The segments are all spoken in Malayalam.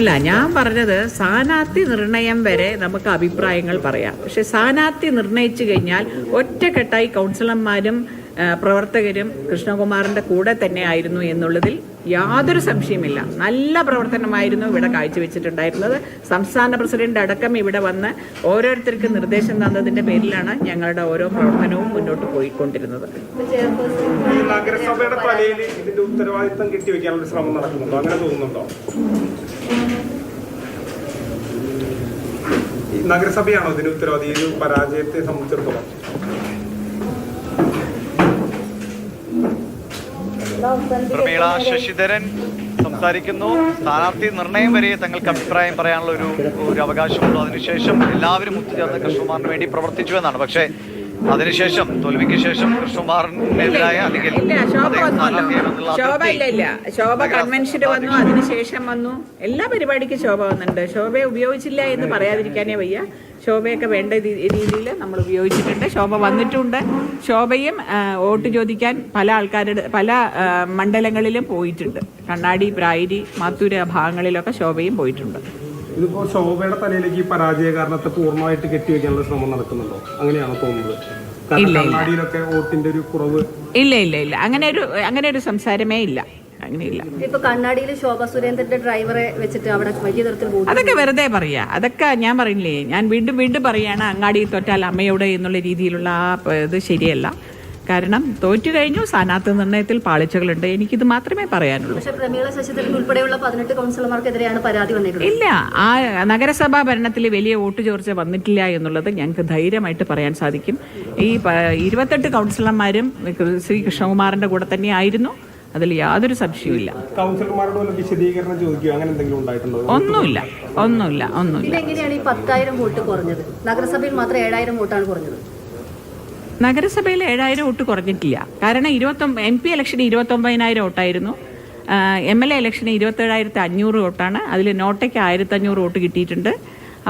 അല്ല ഞാൻ പറഞ്ഞത് സ്ഥാനാർത്ഥി നിർണയം വരെ നമുക്ക് അഭിപ്രായങ്ങൾ പറയാം. പക്ഷെ സ്ഥാനാർത്ഥി നിർണയിച്ചു കഴിഞ്ഞാൽ ഒറ്റക്കെട്ടായി കൗൺസിലർമാരും പ്രവർത്തകരും കൃഷ്ണകുമാറിന്റെ കൂടെ തന്നെ ആയിരുന്നു എന്നുള്ളതിൽ യാതൊരു സംശയമില്ല നല്ല പ്രവർത്തനമായിരുന്നു ഇവിടെ കാഴ്ചവെച്ചിട്ടുണ്ടായിരുന്നത്. സംസ്ഥാന പ്രസിഡന്റ് അടക്കം ഇവിടെ വന്ന് ഓരോരുത്തർക്ക് നിർദ്ദേശം തന്നതിന്റെ പേരിലാണ് ഞങ്ങളുടെ ഓരോ പ്രവർത്തനവും മുന്നോട്ട് പോയിക്കൊണ്ടിരുന്നത്. നഗരസഭയുടെ തലയിൽ ഇതിന്റെ ഉത്തരവാദിത്തം ശ്രമം നടക്കുന്നുണ്ടോ? അങ്ങനെ തോന്നുന്നുണ്ടോ? നഗരസഭയാണോ ഇതിന് ഉത്തരവാദി? ഈ പരാജയത്തെ സംബന്ധിച്ചിടത്തോളം. പ്രമീള ശശിധരൻ സംസാരിക്കുന്നു. സ്ഥാനാർത്ഥി നിർണയം വരെ തങ്ങൾക്ക് അഭിപ്രായം പറയാനുള്ള ഒരു ഒരു അവകാശമുള്ളൂ അതിനുശേഷം എല്ലാവരും ഒത്തുചേർന്ന് കൃഷ്ണകുമാറിന് വേണ്ടി പ്രവർത്തിച്ചു എന്നാണ്. പക്ഷേ അതിനുശേഷം തോൽവിക്ക് ശേഷം കൃഷ്ണകുമാറിനെതിരായ ശോഭ ഇല്ല ഇല്ല. ശോഭ കൺവെൻഷന് വന്നു അതിനുശേഷം വന്നു. എല്ലാ പരിപാടിക്കും ശോഭ വന്നിട്ടുണ്ട്. ശോഭയെ ഉപയോഗിച്ചില്ല എന്ന് പറയാതിരിക്കാനേ വയ്യ. ശോഭയൊക്കെ വേണ്ട രീതിയിൽ നമ്മൾ ഉപയോഗിച്ചിട്ടുണ്ട്. ശോഭ വന്നിട്ടുണ്ട്. ശോഭയും വോട്ട് ചോദിക്കാൻ പല ആൾക്കാരുടെ പല മണ്ഡലങ്ങളിലും പോയിട്ടുണ്ട്. കണ്ണാടി പ്രായരി മാത്തൂര് ഭാഗങ്ങളിലൊക്കെ ശോഭയും പോയിട്ടുണ്ട്. ഇതിപ്പോ ശോഭയുടെ തലയിലേക്ക് ഈ പരാജയ കാരണത്തെ പൂർണമായിട്ട് കെട്ടിവെക്കാനുള്ള ശ്രമം നടക്കുന്നുണ്ടോ? അങ്ങനെയാണോ തോന്നുന്നത്? കാരണം ഇല്ല, ഇല്ല. വോട്ടിന്റെ ഒരു കുറവ് ഇല്ല ഇല്ല ഇല്ല. അങ്ങനെ ഒരു അങ്ങനെ ഒരു സംസാരമേ ഇല്ല. അങ്ങനെയില്ല ഇപ്പൊ കണ്ണാടിയിൽ ശോഭ സുരേന്ദ്രന്റെ ഡ്രൈവറെ വെച്ചിട്ട് അവിടെ വലിയ തരത്തിൽ വോട്ട് അതൊക്കെ വെറുതെ പറയാ. അതൊക്കെ ഞാൻ പറയില്ലേ ഞാൻ വീണ്ടും വീണ്ടും പറയാണ് അങ്ങാടി തൊറ്റാൽ അമ്മയോട് എന്നുള്ള രീതിയിലുള്ള ആ ഇത് ശരിയല്ല. കാരണം തോറ്റു കഴിഞ്ഞു സ്ഥാനാർത്ഥി നിർണയത്തിൽ പാളിച്ചകളുണ്ട്. എനിക്കിത് മാത്രമേ പറയാനുള്ളൂ. ഉൾപ്പെടെയുള്ള പതിനെട്ട് കൗൺസിലർമാർക്കെതിരെയാണ് പരാതി വന്നിട്ടുള്ളത് ഇല്ല ആ നഗരസഭാ ഭരണത്തിൽ വലിയ വോട്ട് ചോർച്ച വന്നിട്ടില്ല എന്നുള്ളത് ഞങ്ങൾക്ക് ധൈര്യമായിട്ട് പറയാൻ സാധിക്കും. ഈ ഇരുപത്തെട്ട് കൗൺസിലർമാരും ശ്രീ കൃഷ്ണകുമാറിന്റെ കൂടെ തന്നെ ആയിരുന്നു അതിൽ യാതൊരു സംശയവുമില്ല. കൗൺസിലർമാരോട് വല്ല വിശദീകരണം ചോദിക്കുക അങ്ങനെ എന്തെങ്കിലും ഉണ്ടായിട്ടുണ്ടോ? ഒന്നുമില്ല ഒന്നുമില്ല ഒന്നുമില്ല. എങ്ങനെയാണ് ഈ പത്തായിരം വോട്ട് കുറഞ്ഞത്? നഗരസഭയിൽ മാത്രം ഏഴായിരം വോട്ടാണ് കുറഞ്ഞത്. നഗരസഭയിൽ ഏഴായിരം വോട്ട് കുറഞ്ഞിട്ടില്ല. കാരണം ഇരുപത്തൊമ്പ എം പി ഇലക്ഷന് ഇരുപത്തൊമ്പതിനായിരം വോട്ടായിരുന്നു. എം എൽ എ ഇലക്ഷന് ഇരുപത്തേഴായിരത്തി അഞ്ഞൂറ് വോട്ടാണ്. അതിൽ നോട്ടയ്ക്ക് ആയിരത്തഞ്ഞൂറ് വോട്ട് കിട്ടിയിട്ടുണ്ട്.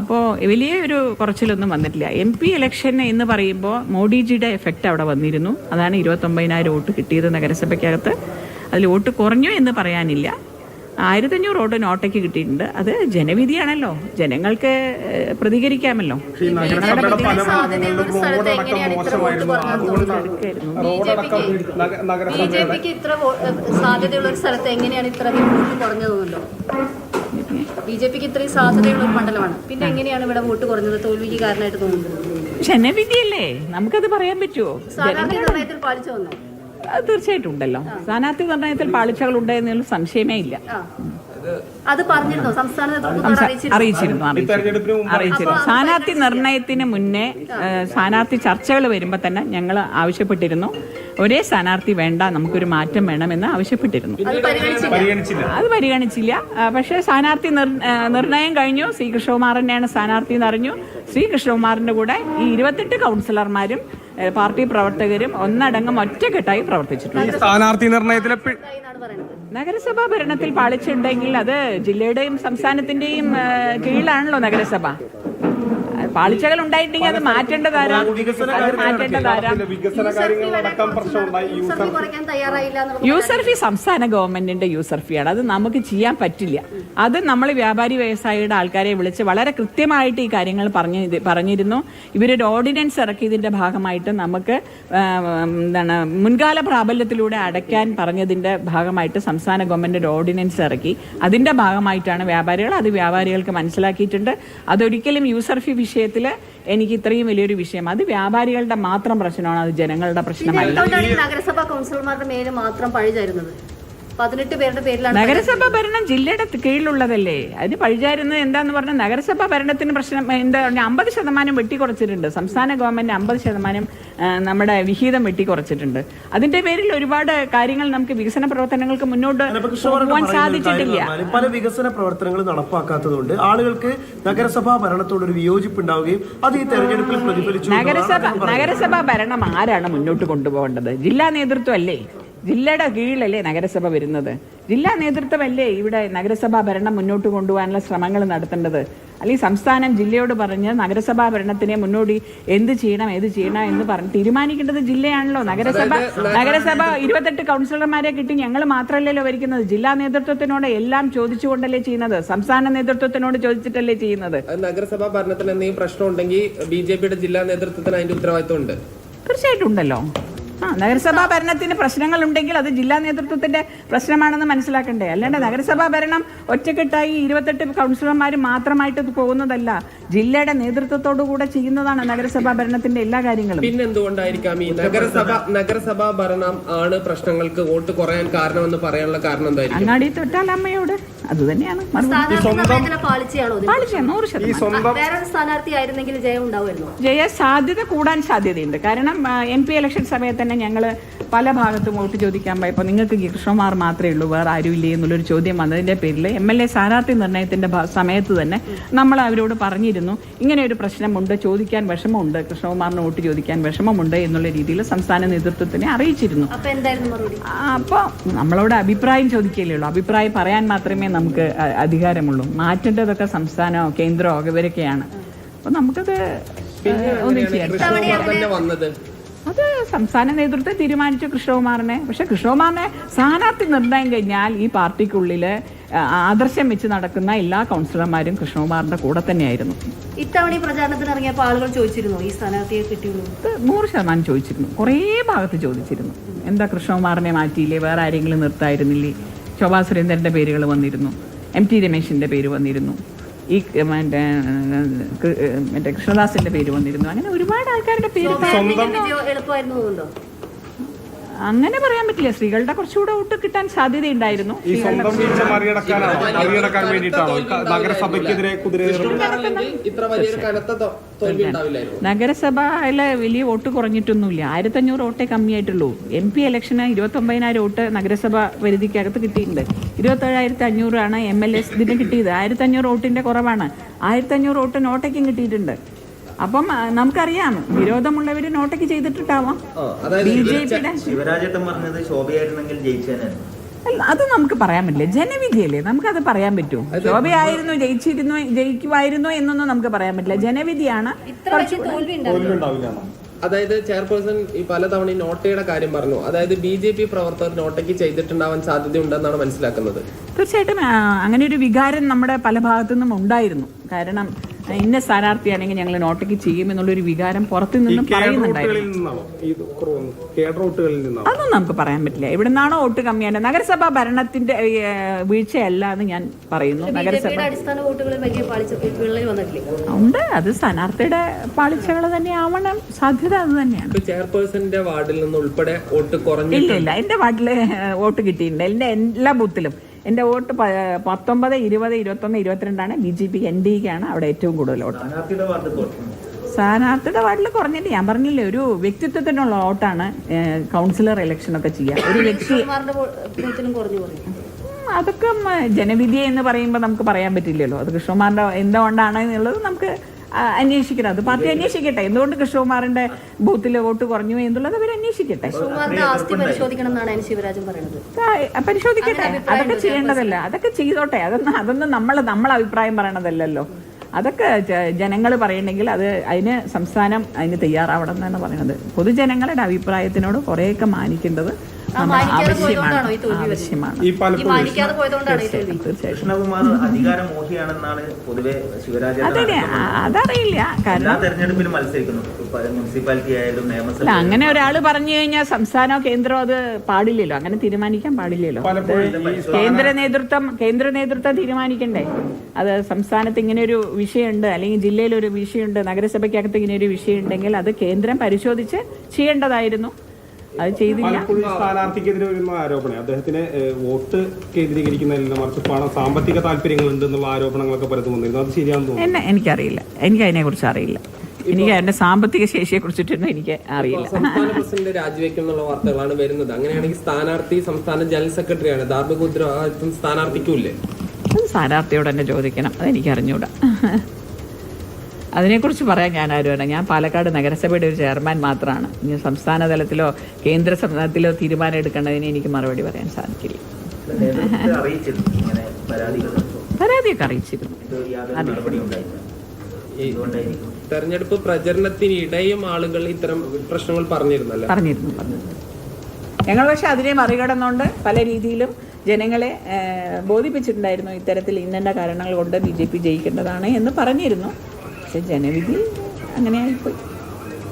അപ്പോൾ വലിയ ഒരു കുറച്ചിലൊന്നും വന്നിട്ടില്ല. എം പി ഇലക്ഷൻ എന്ന് പറയുമ്പോൾ മോഡിജിയുടെ എഫക്റ്റ് അവിടെ വന്നിരുന്നു. അതാണ് ഇരുപത്തൊമ്പതിനായിരം വോട്ട് കിട്ടിയത് നഗരസഭയ്ക്കകത്ത്. അതിൽ വോട്ട് കുറഞ്ഞു എന്ന് പറയാനില്ല. ആയിരത്തഞ്ഞൂറ് വോട്ട് നോട്ടയ്ക്ക് കിട്ടിയിട്ടുണ്ട്. അത് ജനവിധിയാണല്ലോ. ജനങ്ങൾക്ക് പ്രതികരിക്കാമല്ലോ. ബിജെപിക്ക് ഇത്ര സാധ്യതയുള്ള ഒരു സ്ഥലത്ത് എങ്ങനെയാണ് ഇത്ര വോട്ട് കുറഞ്ഞതെന്നല്ലോ? ബി ജെ പിക്ക് ഇത്രയും സാധ്യതയുള്ള ഒരു മണ്ഡലമാണ്. പിന്നെ എങ്ങനെയാണ് ഇവിടെ വോട്ട് കുറഞ്ഞത്? തോൽവിക്ക് കാരണമായിട്ട് തോന്നുന്നത്? ജനവിധിയല്ലേ? നമുക്കത് പറയാൻ പറ്റുമോ സാധാരണ പാലിച്ചു വന്നു? തീർച്ചയായിട്ടും ഉണ്ടല്ലോ. സ്ഥാനാർത്ഥി നിർണയത്തിൽ പാളിച്ചകൾ ഉണ്ട് സംശയമേ ഇല്ല. അത് പറഞ്ഞിരുന്നു? അറിയിച്ചിരുന്നോ? അറിയിച്ചിരുന്നു സ്ഥാനാർത്ഥി നിർണയത്തിന് മുന്നേ സ്ഥാനാർത്ഥി ചർച്ചകൾ വരുമ്പോൾ തന്നെ ഞങ്ങൾ ആവശ്യപ്പെട്ടിരുന്നു. ഒരേ സ്ഥാനാർത്ഥി വേണ്ട നമുക്കൊരു മാറ്റം വേണമെന്ന് ആവശ്യപ്പെട്ടിരുന്നു. അത് പരിഗണിച്ചില്ല. പരിഗണിച്ചില്ല. അത് പരിഗണിച്ചില്ല. പക്ഷേ സ്ഥാനാർത്ഥി നിർണയം കഴിഞ്ഞു. ശ്രീകൃഷ്ണകുമാറിനെയാണ് തന്നെയാണ് സ്ഥാനാർത്ഥി എന്ന് അറിഞ്ഞു. ശ്രീകൃഷ്ണകുമാറിന്റെ കൂടെ ഈ ഇരുപത്തെട്ട് കൗൺസിലർമാരും പാർട്ടി പ്രവർത്തകരും ഒന്നടങ്കം ഒറ്റക്കെട്ടായി പ്രവർത്തിച്ചിട്ടുണ്ട്. സ്ഥാനാർത്ഥി നിർണയത്തിലെ നഗരസഭാ ഭരണത്തിൽ പാളിച്ചുണ്ടെങ്കിൽ അത് ജില്ലയുടെയും സംസ്ഥാനത്തിന്റെയും കീഴിലാണല്ലോ നഗരസഭ. പാളിച്ചകൾ ഉണ്ടായിട്ടുണ്ടെങ്കിൽ അത് മാറ്റേണ്ടതാരാ? അത് യൂസർ യൂസർ ഫീ സംസ്ഥാന ഗവൺമെന്റിന്റെ യൂസർ ഫീ ആണ് അത് നമുക്ക് ചെയ്യാൻ പറ്റില്ല. അത് നമ്മൾ വ്യാപാരി വ്യവസായിയുടെ ആൾക്കാരെ വിളിച്ച് വളരെ കൃത്യമായിട്ട് ഈ കാര്യങ്ങൾ പറഞ്ഞ് പറഞ്ഞിരുന്നു. ഇവരൊരു ഓർഡിനൻസ് ഇറക്കിയതിന്റെ ഭാഗമായിട്ട് നമുക്ക് എന്താണ് മുൻകാല പ്രാബല്യത്തിലൂടെ അടയ്ക്കാൻ പറഞ്ഞതിന്റെ ഭാഗമായിട്ട് സംസ്ഥാന ഗവൺമെന്റ് ഒരു ഓർഡിനൻസ് ഇറക്കി. അതിന്റെ ഭാഗമായിട്ടാണ് വ്യാപാരികൾ അത് വ്യാപാരികൾക്ക് മനസ്സിലാക്കിയിട്ടുണ്ട്. അതൊരിക്കലും യൂസർ ഫീ വിഷയത്തിൽ എനിക്ക് ഇത്രയും വലിയൊരു വിഷയം. അത് വ്യാപാരികളുടെ മാത്രം പ്രശ്നമാണ് അത് ജനങ്ങളുടെ പ്രശ്നമാണ് നഗരസഭാ കൗൺസിലർമാരുടെ മേലെ മാത്രം പഴി തരുന്നത് പതിനെട്ട് പേരുടെ പേരിലാണ് നഗരസഭ ഭരണം ജില്ലയുടെ കീഴിലുള്ളതല്ലേ? അതിന് പഴിചാരുന്നത് എന്താന്ന് പറഞ്ഞാൽ നഗരസഭ ഭരണത്തിന് പ്രശ്നം എന്താ അമ്പത് ശതമാനം വെട്ടിക്കുറച്ചിട്ടുണ്ട് സംസ്ഥാന ഗവൺമെന്റ് അമ്പത് ശതമാനം നമ്മുടെ വിഹിതം വെട്ടിക്കുറച്ചിട്ടുണ്ട് അതിന്റെ പേരിൽ ഒരുപാട് കാര്യങ്ങൾ നമുക്ക് വികസന പ്രവർത്തനങ്ങൾക്ക് മുന്നോട്ട് പോകാൻ സാധിച്ചിട്ടില്ല. പല വികസന പ്രവർത്തനങ്ങൾ നടപ്പാക്കാത്തതുകൊണ്ട് ആളുകൾക്ക് നഗരസഭാ ഭരണത്തോട് ഒരു വിയോജിപ്പ് ഉണ്ടാവുകയും അത് ഈ തെരഞ്ഞെടുപ്പിൽ പ്രതിഫലിച്ചു നഗരസഭ നഗരസഭാ ഭരണം ആരാണ് മുന്നോട്ട് കൊണ്ടുപോകേണ്ടത്? ജില്ലാ നേതൃത്വം അല്ലേ? ജില്ലയുടെ കീഴിലല്ലേ നഗരസഭ വരുന്നത്? ജില്ലാ നേതൃത്വമല്ലേ ഇവിടെ നഗരസഭാ ഭരണം മുന്നോട്ട് കൊണ്ടുപോകാനുള്ള ശ്രമങ്ങൾ നടത്തേണ്ടത്? അല്ലെങ്കിൽ സംസ്ഥാനം ജില്ലയോട് പറഞ്ഞ് നഗരസഭാ ഭരണത്തിനെ മുന്നോടി എന്ത് ചെയ്യണം ഏത് ചെയ്യണം എന്ന് പറഞ്ഞ് തീരുമാനിക്കേണ്ടത് ജില്ലയാണല്ലോ. നഗരസഭ നഗരസഭ ഇരുപത്തെട്ട് കൗൺസിലർമാരെ കിട്ടി. ഞങ്ങൾ മാത്രമല്ലല്ലോ ഭരിക്കുന്നത്. ജില്ലാ നേതൃത്വത്തിനോട് എല്ലാം ചോദിച്ചുകൊണ്ടല്ലേ ചെയ്യുന്നത്? സംസ്ഥാന നേതൃത്വത്തിനോട് ചോദിച്ചിട്ടല്ലേ ചെയ്യുന്നത്? നഗരസഭാ ഭരണത്തിന് എന്തെങ്കിലും പ്രശ്നം ഉണ്ടെങ്കിൽ ബി ജെ പിയുടെ ജില്ലാ നേതൃത്വത്തിന് അതിന്റെ ഉത്തരവാദിത്വം ഉണ്ട് തീർച്ചയായിട്ടും ഉണ്ടല്ലോ. ആ നഗരസഭാ ഭരണത്തിന് പ്രശ്നങ്ങൾ ഉണ്ടെങ്കിൽ അത് ജില്ലാ നേതൃത്വത്തിന്റെ പ്രശ്നമാണെന്ന് മനസ്സിലാക്കണ്ടേ? അല്ലാണ്ട് നഗരസഭാ ഭരണം ഒറ്റക്കെട്ടായി ഇരുപത്തെട്ട് കൗൺസിലർമാർ മാത്രമായിട്ട് പോകുന്നതല്ല. ജില്ലയുടെ നേതൃത്വത്തോടു കൂടെ ചെയ്യുന്നതാണ് നഗരസഭാ ഭരണത്തിന്റെ എല്ലാ കാര്യങ്ങളും. പിന്നെ എന്തുകൊണ്ടായിരിക്കാം ഈ നഗരസഭ നഗരസഭാ ഭരണം ആണ് പ്രശ്നങ്ങൾക്ക് വോട്ട് കുറയാൻ കാരണമെന്ന് പറയാനുള്ള കാരണം എന്തായിരിക്കും അങ്ങാടി തൊട്ടാൽ അമ്മയോട്. അത് തന്നെയാണ് ജയം സാധ്യത കൂടാൻ സാധ്യതയുണ്ട്. കാരണം എം പി ഇലക്ഷൻ സമയത്ത് തന്നെ ഞങ്ങൾ പല ഭാഗത്തും വോട്ട് ചോദിക്കാൻ പോയപ്പോൾ നിങ്ങൾക്ക് കൃഷ്ണമാർ മാത്രമേ ഉള്ളൂ വേറെ ആരും ആരുമില്ലേ എന്നുള്ളൊരു ചോദ്യം വന്നതിന്റെ പേരിൽ എം എൽ എ സ്ഥാനാർത്ഥി നിർണയത്തിന്റെ സമയത്ത് തന്നെ നമ്മൾ അവരോട് പറഞ്ഞിരുന്നു ഇങ്ങനെ ഒരു പ്രശ്നമുണ്ട് ചോദിക്കാൻ വിഷമമുണ്ട് കൃഷ്ണകുമാറിന് വോട്ട് ചോദിക്കാൻ വിഷമമുണ്ട് എന്നുള്ള രീതിയിൽ സംസ്ഥാന നേതൃത്വത്തിനെ അറിയിച്ചിരുന്നു. അപ്പൊ എന്തായിരുന്നു മറുപടി? അപ്പോൾ നമ്മളോട് അഭിപ്രായം ചോദിക്കുകയല്ലേ ഉള്ളൂ. അഭിപ്രായം പറയാൻ മാത്രമേ നമുക്ക് അധികാരമുള്ളൂ. മാറ്റേണ്ടതൊക്കെ സംസ്ഥാനമോ കേന്ദ്രമോ ഇവരൊക്കെയാണ് അപ്പോൾ നമുക്കത് പിന്നെ ഏഹ്, ഒന്നും ചെയ്യാൻ വന്നത്? അത് സംസ്ഥാന നേതൃത്വം തീരുമാനിച്ചു കൃഷ്ണകുമാറിനെ. പക്ഷെ കൃഷ്ണകുമാറിനെ സ്ഥാനാർത്ഥി നിർണയം കഴിഞ്ഞാൽ ഈ പാർട്ടിക്കുള്ളിൽ ആദർശം വെച്ച് നടക്കുന്ന എല്ലാ കൗൺസിലർമാരും കൃഷ്ണകുമാറിന്റെ കൂടെ തന്നെയായിരുന്നു. ഇത്തവണ ഈ പ്രചാരണത്തിന് ഇറങ്ങിയപ്പോൾ ആളുകൾ ചോദിച്ചിരുന്നു? ഈ സ്ഥാനാർത്ഥിയെ കിട്ടിയുള്ളൂ നൂറ് ശതമാനം ചോദിച്ചിരുന്നു. കുറേ ഭാഗത്ത് ചോദിച്ചിരുന്നു. എന്താ കൃഷ്ണകുമാറിനെ മാറ്റിയില്ലേ? വേറെ ആരെങ്കിലും നിർത്തായിരുന്നില്ലേ? ശോഭാ സുരേന്ദ്രന്റെ പേരുകൾ വന്നിരുന്നു. എം ടി രമേശിന്റെ പേര് വന്നിരുന്നു. ഈ മറ്റേ മറ്റേ കൃഷ്ണദാസിന്റെ പേര് വന്നിരുന്നു. അങ്ങനെ ഒരുപാട് ആൾക്കാരുടെ പേര് അങ്ങനെ പറയാൻ പറ്റില്ല. സ്ത്രീകളുടെ കുറച്ചുകൂടെ വോട്ട് കിട്ടാൻ സാധ്യതയുണ്ടായിരുന്നു. മറികടക്കാൻ വേണ്ടിയിട്ടാണോ? ഈ ക- നഗരസഭയ്ക്കെതിരെ കുതിരയേറും ഇത്ര വലിയൊരു കനത്ത നഗരസഭയിലെ വലിയ വോട്ട് കുറഞ്ഞിട്ടൊന്നുമില്ല. ആയിരത്തഞ്ഞൂറ് വോട്ടേ കമ്മിയായിട്ടുള്ളൂ. എം പി ഇലക്ഷന് ഇരുപത്തൊമ്പതിനായിരം വോട്ട് നഗരസഭ പരിധിക്കകത്ത് കിട്ടിയിട്ടുണ്ട്. ഇരുപത്തേഴായിരത്തി അഞ്ഞൂറാണ് എം എൽ എസ് ഇതിന് കിട്ടിയത്. ആയിരത്തഞ്ഞൂറ് വോട്ടിന്റെ കുറവാണ്. ആയിരത്തഞ്ഞൂറ് വോട്ട് നോട്ടയ്ക്കും കിട്ടിയിട്ടുണ്ട്. അപ്പം നമുക്കറിയാം വിരോധമുള്ളവർ നോട്ടയ്ക്ക് ചെയ്തിട്ടുണ്ടാവാം. ബി ജെ പിയുടെ ശിവരാജേട്ടൻ പറഞ്ഞത് ശോഭയായിരുന്നെങ്കിൽ ജയിച്ചേനെ. അല്ല, അത് നമുക്ക് പറയാൻ പറ്റില്ല. ജനവിധിയല്ലേ? അത് പറയാൻ പറ്റുമോ ശോഭയായിരുന്നു ജയിച്ചിരുന്നു ജയിക്കുമായിരുന്നു എന്നൊന്നും നമുക്ക് പറയാൻ പറ്റില്ല. ജനവിധിയാണ് അതായത് ചെയർപേഴ്സൺ ഈ പലതവണ ഈ നോട്ടയുടെ കാര്യം പറഞ്ഞു. അതായത് ബി ജെ പി പ്രവർത്തകർ നോട്ടയ്ക്ക് ചെയ്തിട്ടുണ്ടാവാൻ സാധ്യതയുണ്ടെന്നാണ് മനസ്സിലാക്കുന്നത്. തീർച്ചയായിട്ടും അങ്ങനെ ഒരു വികാരം നമ്മുടെ പല ഭാഗത്തു നിന്നും ഉണ്ടായിരുന്നു. കാരണം ഇന്ന സ്ഥാനാർത്ഥിയാണെങ്കിൽ ഞങ്ങൾ നോട്ടയ്ക്ക് ചെയ്യും എന്നുള്ളൊരു വികാരം പുറത്തു നിന്നും പറയുന്നുണ്ടായിരുന്നു. അതൊന്നും നമുക്ക് പറയാൻ പറ്റില്ല. ഇവിടെ നിന്നാണോ വോട്ട് കമ്മിയാണ് നഗരസഭാ ഭരണത്തിന്റെ വീഴ്ചയല്ല എന്ന് ഞാൻ പറയുന്നു. നഗരസഭ ഉണ്ട്. അത് സ്ഥാനാർത്ഥിയുടെ പാളിച്ചകൾ തന്നെ ആവണം. സാധ്യത അത് തന്നെയാണ്. ചെയർപേഴ്സന്റെ വാർഡിൽ നിന്ന് ഉൾപ്പെടെ വോട്ട് ഇല്ല ഇല്ല. എന്റെ വാർഡിൽ വോട്ട് കിട്ടിയിട്ടുണ്ട് എന്റെ എല്ലാ ബൂത്തിലും. എന്റെ വോട്ട് പത്തൊമ്പത് ഇരുപത് ഇരുപത്തൊന്ന് ഇരുപത്തിരണ്ടാണ്. B J P N D ആണ് അവിടെ ഏറ്റവും കൂടുതൽ വോട്ട്. സ്ഥാനാർത്ഥിയുടെ വാർഡിൽ കുറഞ്ഞിട്ട് ഞാൻ പറഞ്ഞില്ലേ ഒരു വ്യക്തിത്വത്തിനുള്ള വോട്ടാണ് കൗൺസിലർ ഇലക്ഷൻ ഒക്കെ ചെയ്യുക ഒരു വ്യക്തി അതൊക്കെ ജനവിധി എന്ന് പറയുമ്പോൾ നമുക്ക് പറയാൻ പറ്റില്ലല്ലോ. അത് കൃഷ്ണകുമാറിന്റെ എന്തുകൊണ്ടാണ് എന്നുള്ളത് നമുക്ക് അന്വേഷിക്കണം. അത് പാർട്ടി അന്വേഷിക്കട്ടെ. എന്തുകൊണ്ട് കൃഷ്ണകുമാറിന്റെ ബൂത്തിൽ വോട്ട് കുറഞ്ഞു എന്നുള്ളത് അവർ അന്വേഷിക്കട്ടെ. പരിശോധിക്കട്ടെ. അതൊക്കെ ചെയ്യേണ്ടതല്ല. അതൊക്കെ ചെയ്തോട്ടെ. അതൊന്നും അതൊന്നും നമ്മൾ നമ്മൾ അഭിപ്രായം പറയണതല്ലല്ലോ. അതൊക്കെ ജനങ്ങൾ പറയണമെങ്കിൽ അത് അതിന് സംസ്ഥാനം അതിന് തയ്യാറാവണം എന്നാണ് പറയുന്നത്. പൊതുജനങ്ങളുടെ അഭിപ്രായത്തിനോട് കുറേയൊക്കെ മാനിക്കേണ്ടത് നമ്മൾ ആവശ്യമാണ്. ഈ? ആവശ്യമാണ്. പലപ്പോഴും തീർച്ചയായിട്ടും കൃഷ്ണകുമാർ അധികാരമോഹിയാണെന്നാണ് പൊതുവെ അതന്നെ അതറിയില്ല. എല്ലാ കാരണം തെരഞ്ഞെടുപ്പിലും മത്സരിക്കുന്നു. ഇപ്പൊ മുനിസിപ്പാലിറ്റി ആയാലും അല്ല നിയമസഭ അങ്ങനെ ഒരാൾ പറഞ്ഞു കഴിഞ്ഞാൽ സംസ്ഥാനമോ കേന്ദ്രമോ അത് പാടില്ലല്ലോ. അങ്ങനെ തീരുമാനിക്കാൻ പാടില്ലല്ലോ. പലപ്പോഴും ഈ കേന്ദ്ര നേതൃത്വം കേന്ദ്ര നേതൃത്വം തീരുമാനിക്കണ്ടേ? അത് സംസ്ഥാനത്ത് ഇങ്ങനെ ഒരു വിഷയമുണ്ട് അല്ലെങ്കിൽ ജില്ലയിൽ ഒരു വിഷയമുണ്ട് നഗരസഭയ്ക്കകത്ത് ഇങ്ങനെ ഒരു വിഷയം ഉണ്ടെങ്കിൽ അത് കേന്ദ്രം പരിശോധിച്ച് ചെയ്യേണ്ടതായിരുന്നു. അത് ചെയ്തില്ല. സ്ഥാനാർത്ഥിക്കെതിരെ വരുന്ന ആരോപണം അദ്ദേഹത്തിന് വോട്ട് കേന്ദ്രീകരിക്കുന്നതിൽ മറിച്ച് പണം സാമ്പത്തിക താല്പര്യങ്ങൾ ഉണ്ടെന്നുള്ള ആരോപണങ്ങളൊക്കെ പലതും വന്നിരുന്നു. അത് ശരിയാണെന്ന് തോന്നുന്നു. എന്നെ എനിക്കറിയില്ല. എനിക്ക് അതിനെക്കുറിച്ച് അറിയില്ല എനിക്ക് അതിന്റെ സാമ്പത്തിക ശേഷിയെ കുറിച്ചിട്ടൊന്നും എനിക്ക് അറിയില്ല. സംസ്ഥാന പ്രസിഡന്റ് രാജിവെക്കും എന്നുള്ള വാർത്തകളാണ് വരുന്നത്. അങ്ങനെയാണെങ്കിൽ സ്ഥാനാർത്ഥി സംസ്ഥാന ജനറൽ സെക്രട്ടറിയാണ്. ധാർമ്മിക ഉത്തരവാദിത്വം സ്ഥാനാർത്ഥിക്കൂല്ലേ അത് സ്ഥാനാർത്ഥിയോട് തന്നെ ചോദിക്കണം. അതെനിക്ക് അറിഞ്ഞൂടാ. അതിനെക്കുറിച്ച് പറയാൻ ഞാൻ ആരുമാണ് ഞാൻ പാലക്കാട് നഗരസഭയുടെ ഒരു ചെയർമാൻ മാത്രമാണ് ഇനി സംസ്ഥാന തലത്തിലോ കേന്ദ്ര തലത്തിലോ തീരുമാനം എടുക്കേണ്ടതിന് എനിക്ക് മറുപടി പറയാൻ സാധിക്കില്ല. പരാതിയൊക്കെ അറിയിച്ചിരുന്നു. തെരഞ്ഞെടുപ്പ് പ്രചരണത്തിനിടെയും ആളുകൾ ഇത്തരം പ്രശ്നങ്ങൾ പറഞ്ഞിരുന്നല്ലോ. പറഞ്ഞിരുന്നു പറഞ്ഞിരുന്നു. ഞങ്ങൾ പക്ഷെ അതിനെ മറികടന്നുകൊണ്ട് പല രീതിയിലും ജനങ്ങളെ ബോധിപ്പിച്ചിട്ടുണ്ടായിരുന്നു ഇത്തരത്തിൽ ഇന്നെ കാരണങ്ങൾ കൊണ്ട് ബി ജെ പി ജയിക്കേണ്ടതാണ് എന്ന് പറഞ്ഞിരുന്നു. പക്ഷെ ജനവിധി അങ്ങനെ ആയിപ്പോയി